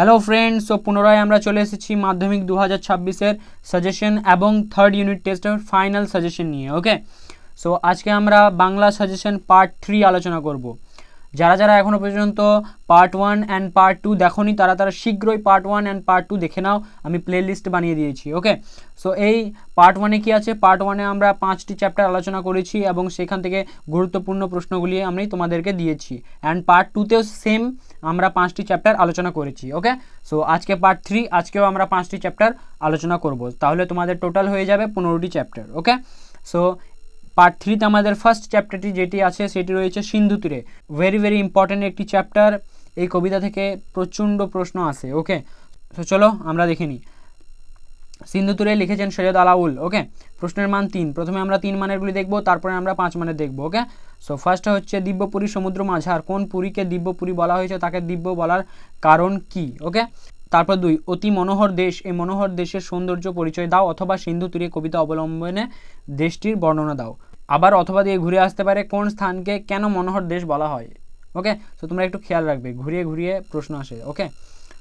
Hello friends so পুনরায় আমরা চলে এসেছি মাধ্যমিক দু হাজার ছাব্বিশের সাজেশন এবং থার্ড ইউনিট টেস্টের ফাইনাল সাজেশন নিয়ে ওকে সো আজকে আমরা বাংলা সাজেশন পার্ট থ্রি আলোচনা করব। যারা যারা এখনও পর্যন্ত part one and part two দেখোনি, তারা তারা শীঘ্রই part one and part two দেখে নাও। আমি প্লে লিস্ট বানিয়ে দিয়েছি ওকে সো এই পার্ট ওয়ানে কী আছে? পার্ট ওয়ানে আমরা পাঁচটি চ্যাপ্টার আলোচনা করেছি এবং সেখান থেকে গুরুত্বপূর্ণ প্রশ্নগুলি আমি তোমাদেরকে দিয়েছি। অ্যান্ড পার্ট টুতেও সেম আমরা পাঁচটি চ্যাপ্টার আলোচনা করেছি ওকে সো আজকে পার্ট থ্রি আজকেও আমরা পাঁচটি চ্যাপ্টার আলোচনা করব। তাহলে তোমাদের টোটাল হয়ে যাবে পনেরোটি চ্যাপ্টার ওকে সো পার্ট থ্রিতে আমাদের ফার্স্ট চ্যাপ্টারটি যেটি আছে, সেটি রয়েছে সিন্ধু তীরে। ভেরি ভেরি ইম্পর্ট্যান্ট একটি চ্যাপ্টার এই কবিতা থেকে প্রচণ্ড প্রশ্ন আসে ওকে তো চলো আমরা দেখে নিই। সিন্ধু তীরে লিখেছেন সৈয়দ আলাউল ওকে প্রশ্নের মান তিন। প্রথমে আমরা তিন মানেরগুলি দেখব, তারপরে আমরা পাঁচ মানের দেখব ওকে সো ফার্স্ট হচ্ছে দিব্যপুরী সমুদ্র মাঝার। কোন পুরীকে দিব্যপুরী বলা হয়েছে? তাকে দিব্য বলার কারণ কি ওকে তারপর দুই, অতি মনোহর দেশ। এই মনোহর দেশের সৌন্দর্য পরিচয় দাও, অথবা সিন্ধু তীরে কবিতা অবলম্বনে দেশটির বর্ণনা দাও। আবার অথবা দিয়ে ঘুরে আসতে পারে কোন স্থানকে কেন মনোহর দেশ বলা হয়। ওকে? সো তোমরা একটু খেয়াল রাখবে, ঘুরিয়ে ঘুরিয়ে প্রশ্ন আসে, ওকে?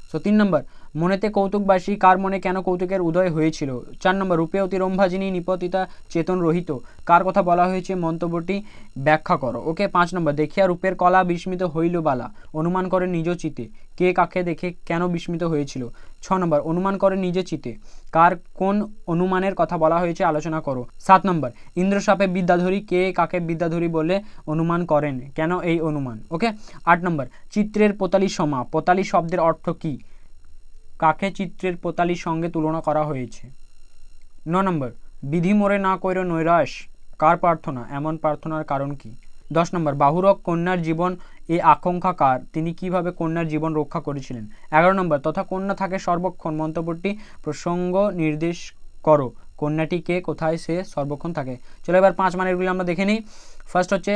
সো তিন নম্বর মনেতে কৌতুকবাসী কার মনে কেন কৌতুকের উদয় হয়েছিল? চার নম্বর, রূপে অতিরম্ভাজিনী নিপতিতা, চেতন রহিত। কার কথা বলা হয়েছে মন্তব্যটি ব্যাখ্যা করো। ওকে, পাঁচ নম্বর, দেখিয়া রূপের কলা বিস্মিত হইল বালা। অনুমান করে নিজ চিতে। কে কাকে দেখে কেন বিস্মিত হয়েছিল? ছ নম্বর, অনুমান করে নিজে চিতে। কার কোন অনুমানের কথা বলা হয়েছে আলোচনা করো। সাত নম্বর, ইন্দ্রসাপে বিদ্যাধরী কে কাকে বিদ্যাধরী বলে অনুমান করেন? কেন এই অনুমান? ওকে, আট নম্বর, চিত্রের পোতালি সমা। পোতালি শব্দের অর্থ কী? কাকে চিত্রের পোতালির সঙ্গে তুলনা করা হয়েছে? ন নম্বর, বিধি মোরে না কইর নৈরাশ, কার প্রার্থনা? এমন প্রার্থনার কারণ কি? দশ নম্বর, বাহুরক কন্যার জীবন এ আকাঙ্ক্ষা কার? তিনি কীভাবে কন্যার জীবন রক্ষা করেছিলেন? এগারো নম্বর, তথা কন্যা থাকে সর্বক্ষণ, মন্তব্যটি প্রসঙ্গ নির্দেশ করো, কন্যাটি কে, কোথায়, সে সর্বক্ষণ থাকে। চলো এবার পাঁচ মানেরগুলি আমরা দেখে নিই। ফার্স্ট হচ্ছে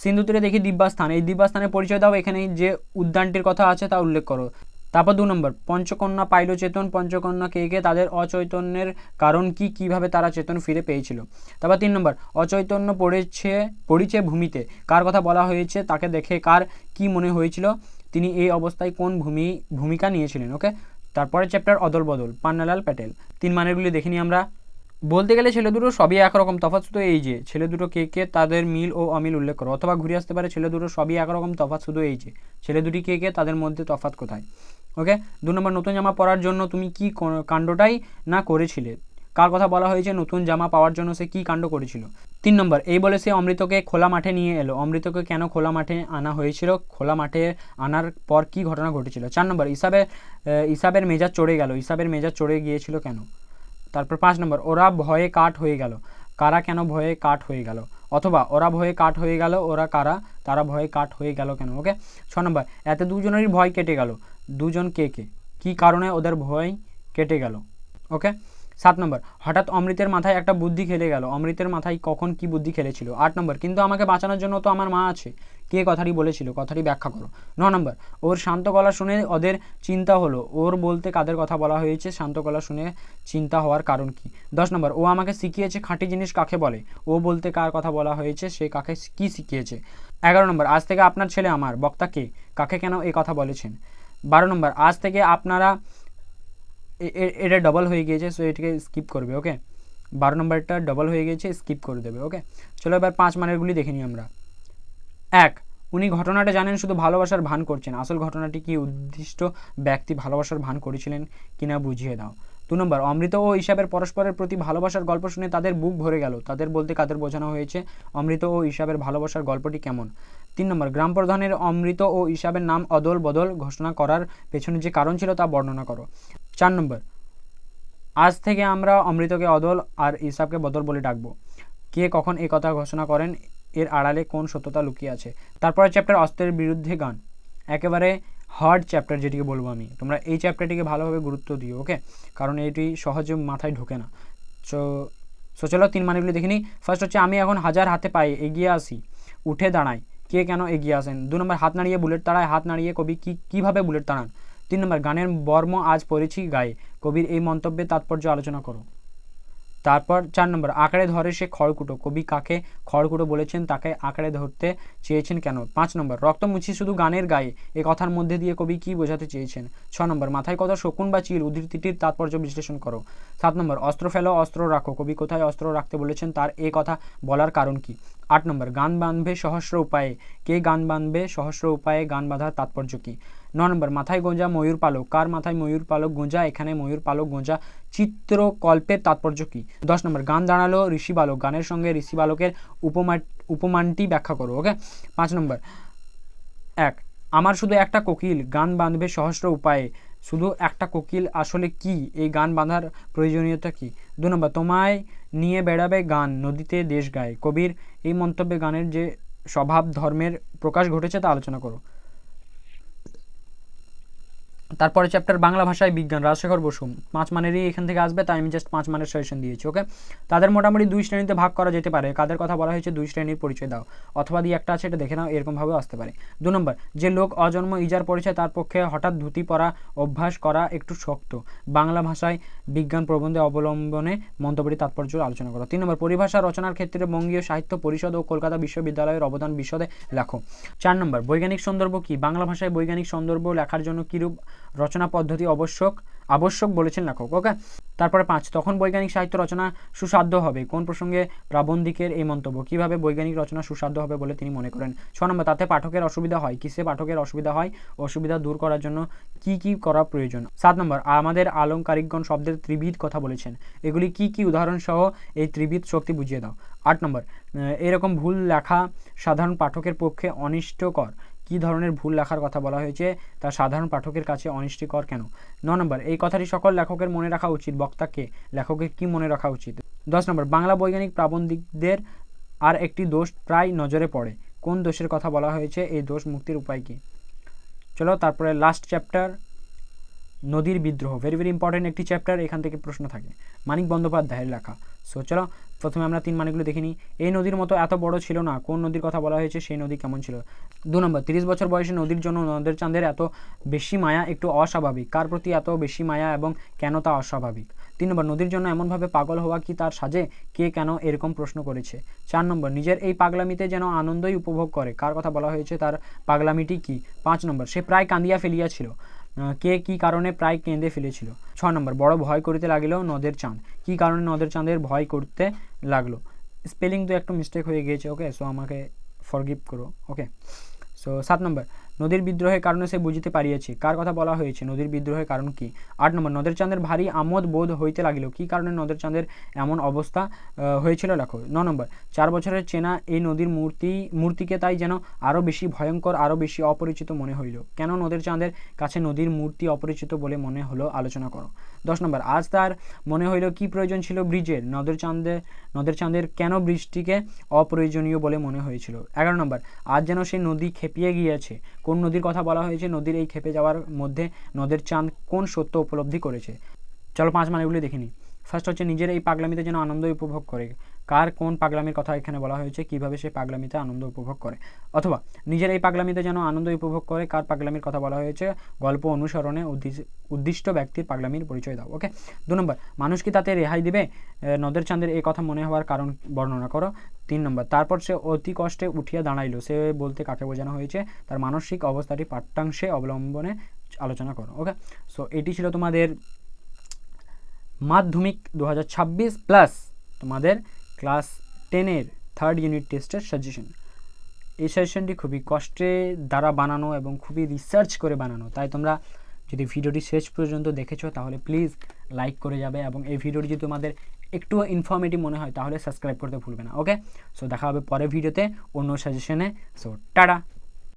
সিন্ধু তীরে দেখি দিব্যাস্থান। এই দিব্যাস্থানের পরিচয় দাও এখানে যে উদ্যানটির কথা আছে তা উল্লেখ করো। তারপর দু নম্বর, পঞ্চকন্যা পাইল চেতন পঞ্চকন্যা কে কে, তাদের অচৈতন্যের কারণ কি, কীভাবে তারা চেতন ফিরে পেয়েছিল? তারপর তিন নম্বর, অচৈতন্য পড়েছে, পড়িছে ভূমিতে। কার কথা বলা হয়েছে তাকে দেখে কার কি মনে হয়েছিল? তিনি এই অবস্থায় কোন ভূমি, ভূমিকা নিয়েছিলেন ওকে তারপরে চ্যাপ্টার অদল বদল পান্নালাল প্যাটেল। তিন মানেরগুলি দেখিনি আমরা। বলতে গেলে ছেলে দুটো সবই একরকম, তফাৎ শুধু এই যে, ছেলে দুটো কে কে, তাদের মিল ও অমিল উল্লেখ করো। অথবা ঘুরে আসতে পারে ছেলে দুটো সবই একরকম, তফাৎ শুধু এই যে, ছেলে দুটি কে কে, তাদের মধ্যে তফাৎ কোথায়? ওকে দু নম্বর, নতুন জামা পরার জন্য তুমি কি কাণ্ডটাই না করেছিলে? কার কথা বলা হয়েছে? নতুন জামা পাওয়ার জন্য সে কি কাণ্ড করেছিল? তিন নম্বর, এই বলে সে অমৃতকে খোলা মাঠে নিয়ে এলো। অমৃতকে কেন খোলা মাঠে আনা হয়েছিল? খোলা মাঠে আনার পর কি ঘটনা ঘটেছিল? চার নম্বর, ইসাবে ইসাবের মেজাজ চড়ে গেল। ইসাবের মেজাজ চড়ে গিয়েছিল কেন? তারপর পাঁচ নম্বর, ওরা ভয়ে কাঠ হয়ে গেল। কারা কেন ভয়ে কাঠ হয়ে গেল? অথবা ওরা ভয়ে কাঠ হয়ে গেল? ওরা কারা? তারা ভয়ে কাঠ হয়ে গেল কেন? ওকে ছ নম্বর, এতে দুজনেরই ভয় কেটে গেল। দুজন কে কে? কী কারণে ওদের ভয় কেটে গেল? ওকে? সাত নম্বর, হঠাৎ অমৃতের মাথায় একটা বুদ্ধি খেলে গেল। অমৃতের মাথায় কখন কি বুদ্ধি খেলেছিল? আট নম্বর, কিন্তু আমাকে বাঁচানোর জন্য তো আমার মা আছে। কে কথাটি বলেছিল? কথাটি ব্যাখ্যা করো। ন নম্বর, ওর শান্ত গলা শুনে ওদের চিন্তা হলো। ওর বলতে কাদের কথা বলা হয়েছে? শান্ত গলা শুনে চিন্তা হওয়ার কারণ কি? দশ নম্বর, ও আমাকে শিখিয়েছে খাঁটি জিনিস কাকে বলে? ও বলতে কার কথা বলা হয়েছে? সে কাকে কি শিখিয়েছে? এগারো নম্বর, আজ থেকে আপনার ছেলে আমার। বক্তা কে? কাকে কেন এ কথা বলেছেন? বারো নম্বর, আজ থেকে আপনারা এটা ডবল হয়ে গিয়েছে সো এটাকে স্কিপ করবে ওকে বারো নম্বরটা ডবল হয়ে গিয়েছে স্কিপ করে দেবে ওকে চলো এবার পাঁচ মানেরগুলি দেখে নিই আমরা। এক উনি ঘটনাটা জানেন, শুধু ভালোবাসার ভান করছেন। আসল ঘটনাটি কি উদ্দিষ্ট ব্যক্তি ভালোবাসার ভান করেছিলেন কিনা বুঝিয়ে দাও। দু নম্বর, অমৃত ও ঈশাবের পরস্পরের প্রতি ভালোবাসার গল্প শুনে তাদের বুক ভরে গেল। তাদের বলতে কাদের বোঝানো হয়েছে? অমৃত ও ঈশাবের ভালোবাসার গল্পটি কেমন? তিন নম্বর, গ্রাম প্রধানের অমৃত ও ঈশাবের নাম অদল বদল ঘোষণা করার পেছনে যে কারণ ছিল তা বর্ণনা করো। চার নম্বর, আজ থেকে আমরা অমৃতকে অদল আর ঈশাবকে বদল বলে ডাকবো। কে কখন এই কথা ঘোষণা করেন এর আড়ালে কোন সত্যতা লুকিয়ে আছে? তারপরে চ্যাপ্টার অস্ত্রের বিরুদ্ধে গান। একেবারে হার্ড চ্যাপ্টার যেটিকে বলব আমি। তোমরা এই চ্যাপ্টারটিকে ভালোভাবে গুরুত্ব দিও ওকে কারণ এটি সহজে মাথায় ঢোকে না। সো সো চলো তিন মানেগুলি দেখিনি ফার্স্ট হচ্ছে, আমি এখন হাজার হাতে পাই এগিয়ে আসি। উঠে দাঁড়াই। কে কেন এগিয়ে আসেন? দু নম্বর, হাত নাড়িয়ে বুলেট তাড়ায়। হাত নাড়িয়ে কবি কী, কীভাবে বুলেট তাড়ান? তিন নম্বর, গানের বর্ম আজ পড়েছি গায়ে। কবির এই মন্তব্যে তাৎপর্য আলোচনা করো। তারপর চার নম্বর, আঁকড়ে ধরে সে খড়কুটো। কবি কাকে খড়কুটো বলেছেন, তাকে আঁকড়ে ধরতে চেয়েছেন কেন? পাঁচ নম্বর, রক্ত মুছি শুধু গানের গায়ে, এ কথার মধ্যে দিয়ে কবি কি বোঝাতে চেয়েছেন? ছ নম্বর, মাথায় কথা শকুন বা চিল, উদ্ধৃতিটির তাৎপর্য বিশ্লেষণ করো। সাত নম্বর, অস্ত্র ফেলো, অস্ত্র রাখো। কবি কোথায় অস্ত্র রাখতে বলেছেন, তার এ কথা বলার কারণ কি? আট নম্বর, গান বাঁধবে সহস্র উপায়ে। কে গান বাঁধবে সহস্র উপায়ে? গান বাঁধার তাৎপর্য কি? ন নম্বর, মাথায় গোঁজা ময়ূর পালক। কার মাথায় ময়ূর পালক গোঁজা? এখানে ময়ূর পালক গোঁজা। চিত্রকল্পের তাৎপর্য কি? দশ নম্বর, গান দাঁড়াল ঋষি বালক। গানের সঙ্গে ঋষি বালকের উপমা উপমানটি ব্যাখ্যা করো, ওকে? পাঁচ নম্বর, এক, আমার শুধু একটা কোকিল। গান বাঁধবে সহস্র উপায়ে। শুধু একটা কোকিল আসলে কি? এই গান বাঁধার প্রয়োজনীয়তা কি? দু নম্বর, তোমায় নিয়ে বেড়াবে গান, নদীতে দেশ গায়। কবির এই মন্তব্যে গানের যে স্বভাব, ধর্মের প্রকাশ ঘটেছে তা আলোচনা করো। তারপরে চ্যাপ্টার বাংলা ভাষায় বিজ্ঞান, রাজশেখর বসু, পাঁচ মানেরই এখান থেকে আসবে, তাই আমি জাস্ট পাঁচ মানের সাজেশন দিয়েছি ওকে তাদের মোটামুটি দুই শ্রেণীতে ভাগ করা যেতে পারে। কাদের কথা বলা হয়েছে দুই শ্রেণির পরিচয় দাও। অথবা দিয়ে একটা আছে এটা দেখে নাও এরকমভাবেও আসতে পারে। দু নম্বর, যে লোক অজন্ম ইজার পড়েছে তার পক্ষে হঠাৎ ধুতি পরা অভ্যাস করা একটু শক্ত। বাংলা ভাষায় বিজ্ঞান প্রবন্ধে অবলম্বনে মন্তব্যটি তাৎপর্য আলোচনা করো। তিন নম্বর, পরিভাষা রচনার ক্ষেত্রে বঙ্গীয় সাহিত্য পরিষদ ও কলকাতা বিশ্ববিদ্যালয়ের অবদান বিশদে লেখো। চার নম্বর, বৈজ্ঞানিক সন্দর্ভ কি? বাংলা ভাষায় বৈজ্ঞানিক সন্দর্ভ লেখার জন্য কিরূপ রচনা পদ্ধতি আবশ্যক আবশ্যক বলেছেন লেখক, ওকে? তারপরে পাঁচ, তখন বৈজ্ঞানিক সাহিত্য রচনা সুসাধ্য হবে। কোন প্রসঙ্গে প্রাবন্ধিকের এই মন্তব্য? কীভাবে বৈজ্ঞানিক রচনা সুসাধ্য হবে বলে তিনি মনে করেন? ছ নম্বর, তাতে পাঠকের অসুবিধা হয়। কিসে পাঠকের অসুবিধা হয়? অসুবিধা দূর করার জন্য কি কি করা প্রয়োজন? সাত নম্বর, আমাদের আলংকারিকগণ শব্দের ত্রিবিধ কথা বলেছেন। এগুলি কি কি উদাহরণ সহ এই ত্রিবিধ শক্তি বুঝিয়ে দাও। আট নম্বর এরকম ভুল লেখা সাধারণ পাঠকের পক্ষে অনিষ্টকর। কী ধরনের ভুল লেখার কথা বলা হয়েছে তা সাধারণ পাঠকের কাছে অনিষ্টিকর কেন? ন নম্বর, এই কথাটি সকল লেখকের মনে রাখা উচিত। বক্তাকে লেখকের কি মনে রাখা উচিত? দশ নম্বর, বাংলা বৈজ্ঞানিক প্রাবন্ধিকদের আর একটি দোষ প্রায় নজরে পড়ে। কোন দোষের কথা বলা হয়েছে? এই দোষ মুক্তির উপায় কি? চলো তারপরে লাস্ট চ্যাপ্টার নদীর বিদ্রোহ। ভেরি ভেরি ইম্পর্টেন্ট একটি চ্যাপ্টার এখান থেকে প্রশ্ন থাকে। মানিক বন্দ্যোপাধ্যায়ের লেখা সো চলো, প্রথমে আমরা তিন মানেগুলো দেখিনি এই নদীর মতো এত বড় ছিল না, কোন নদীর কথা বলা হয়েছে, সেই নদী কেমন ছিল? দু নম্বর, তিরিশ বছর বয়সে নদীর জন্য নদের চাঁদের এত বেশি মায়া একটু অস্বাভাবিক। কার প্রতি এত বেশি মায়া এবং কেন তা অস্বাভাবিক? তিন নম্বর, নদীর জন্য এমনভাবে পাগল হওয়া কি তার সাজে? কে কেন এরকম প্রশ্ন করেছে? চার নম্বর, নিজের এই পাগলামিতে যেন আনন্দই উপভোগ করে। কার কথা বলা হয়েছে, তার পাগলামিটি কি? পাঁচ নম্বর, সে প্রায় কান্দিয়া ফেলিয়াছিল। কে কি কারণে প্রায় কেঁদে ফেলেছিল? ছ নম্বর, বড় ভয় করিতে লাগিল নদের চাঁদ। কি কারণে নদের চাঁদের ভয় করতে লাগল? স্পেলিং তো একটু মিস্টেক হয়ে গিয়েছে ওকে সো আমাকে ফরগিভ করো ওকে সো সাত নম্বর নদীর বিদ্রোহের কারণে সে বুঝিতে পারিয়াছে। কার কথা বলা হয়েছে? নদীর বিদ্রোহের কারণ কি? আট নম্বর, নদের চাঁদের ভারী আমোদ বোধ হইতে লাগিল। কি কারণে নদের চাঁদের এমন অবস্থা হয়েছিল? লেখো। ন নম্বর, চার বছরের চেনা এই নদীর মূর্তি, মূর্তিকে তাই যেন আরও বেশি ভয়ঙ্কর আরও বেশি অপরিচিত মনে হইল। কেন নদের চাঁদের কাছে নদীর মূর্তি অপরিচিত বলে মনে হলো? আলোচনা করো। দশ নম্বর, আজ তার মনে হইল কি প্রয়োজন ছিল ব্রিজের? নদের চাঁদে, নদের চাঁদের কেন ব্রিজটিকে অপ্রয়োজনীয় বলে মনে হয়েছিল? এগারো নম্বর, আজ যেন সেই নদী খেপিয়ে গিয়েছে। কোন নদীর কথা বলা হয়েছে? নদীর এই খেপে যাওয়ার মধ্যে নদের চাঁদ কোন সত্য উপলব্ধি করেছে? চলো পাঁচ মানেগুলি দেখিনি ফার্স্ট হচ্ছে নিজের এই পাগলামিতে যেন আনন্দ উপভোগ করে। কার কোন পাগলামির কথা এখানে বলা হয়েছে, কীভাবে সে পাগলামিতে আনন্দ উপভোগ করে? অথবা নিজের এই পাগলামিতে যেন আনন্দ উপভোগ করে, কার পাগলামির কথা বলা হয়েছে? গল্প অনুসরণে উদ্দিষ্ট ব্যক্তির পাগলামির পরিচয় দাও ওকে দু নম্বর, মানুষ কি তাতে রেহাই দিবে? নদের চাঁদের এই কথা মনে হওয়ার কারণ বর্ণনা করো। তিন নম্বর, তারপর সে অতি কষ্টে উঠিয়া দাঁড়াইলো। সে বলতে কাকে বোঝানো হয়েছে? তার মানসিক অবস্থাটি পাঠ্যাংশে অবলম্বনে আলোচনা করো ওকে সো এটি ছিল তোমাদের মাধ্যমিক দু হাজার ছাব্বিশ প্লাস তোমাদের ক্লাস টেনের থার্ড ইউনিট টেস্টের সাজেশন এই সাজেশনটি খুবই কষ্টে দ্বারা বানানো এবং খুবই রিসার্চ করে বানানো। তাই তোমরা যদি ভিডিওটি শেষ পর্যন্ত দেখেছ, তাহলে প্লিজ লাইক করে যাবে এবং এই ভিডিওটি যদি তোমাদের একটু ইনফর্মেটিভ মনে হয়, তাহলে সাবস্ক্রাইব করতে ভুলবে না ওকে সো দেখা হবে পরের ভিডিওতে অন্য সাজেশনে সো টাটা!